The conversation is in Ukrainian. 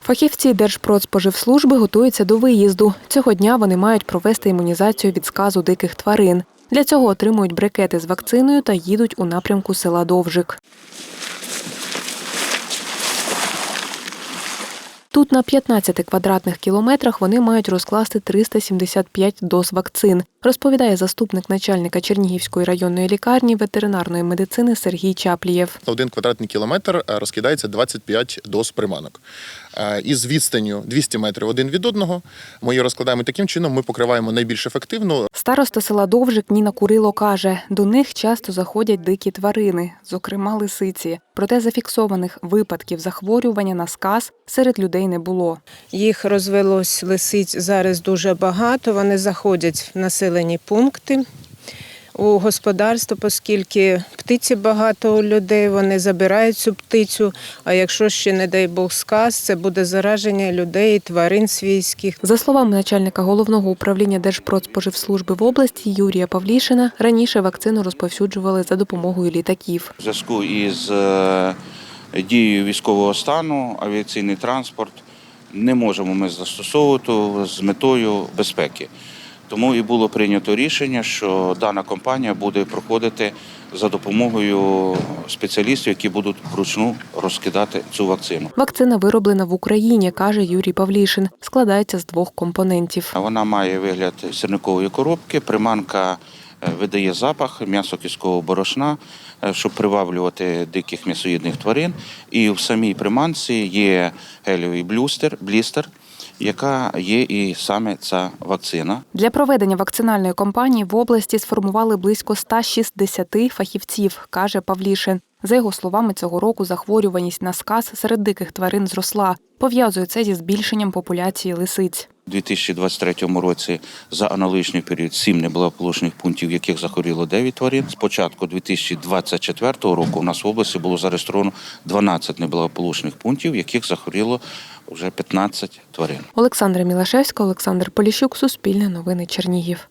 Фахівці Держпродспоживслужби готуються до виїзду. Цього дня вони мають провести імунізацію від сказу диких тварин. Для цього отримують брикети з вакциною та їдуть у напрямку села Довжик. Тут на 15 квадратних кілометрах вони мають розкласти 375 доз вакцин, розповідає заступник начальника Чернігівської районної лікарні ветеринарної медицини Сергій Чаплієв. На один квадратний кілометр е, розкидається 25 доз приманок. Е, Із відстанню 200 метрів один від одного ми її розкладаємо таким чином. Ми покриваємо найбільш ефективно. Староста села Довжик Ніна Курило каже, до них часто заходять дикі тварини, зокрема лисиці. Проте зафіксованих випадків захворювання на сказ серед людей не було. Їх розвелось лисиць зараз дуже багато. Вони заходять в населені пункти у господарство, оскільки птиці багато у людей, вони забирають цю птицю. А якщо ще, не дай Бог, сказ, це буде зараження людей, тварин свійських. За словами начальника головного управління Держпродспоживслужби в області Юрія Павлішина, раніше вакцину розповсюджували за допомогою літаків. В зв'язку із е, дією військового стану авіаційний транспорт не можемо ми застосовувати з метою безпеки. Тому і було прийнято рішення, що дана компанія буде проходити за допомогою спеціалістів, які будуть вручну розкидати цю вакцину. Вакцина вироблена в Україні, каже Юрій Павлішин. Складається з двох компонентів. Вона має вигляд сірникової коробки. Приманка е, видає запах м'ясо кіського борошна, е, щоб приваблювати диких м'ясоїдних тварин. І в самій приманці є гелівий блюстер, блістер, яка є і саме ця вакцина. Для проведення вакцинальної кампанії в області сформували близько 160 фахівців, каже Павлішин. За його словами, цього року захворюваність на сказ серед диких тварин зросла. Пов'язує це зі збільшенням популяції лисиць. У 2023 році за аналогічний період сім неблагополучних пунктів, в яких захворіло 9 тварин. З початку 2024 року у нас в області було зареєстровано 12 неблагополучних пунктів, в яких захворіло вже 15 тварин. Олександра Мілашевська, Олександр Поліщук, Суспільне новини Чернігів.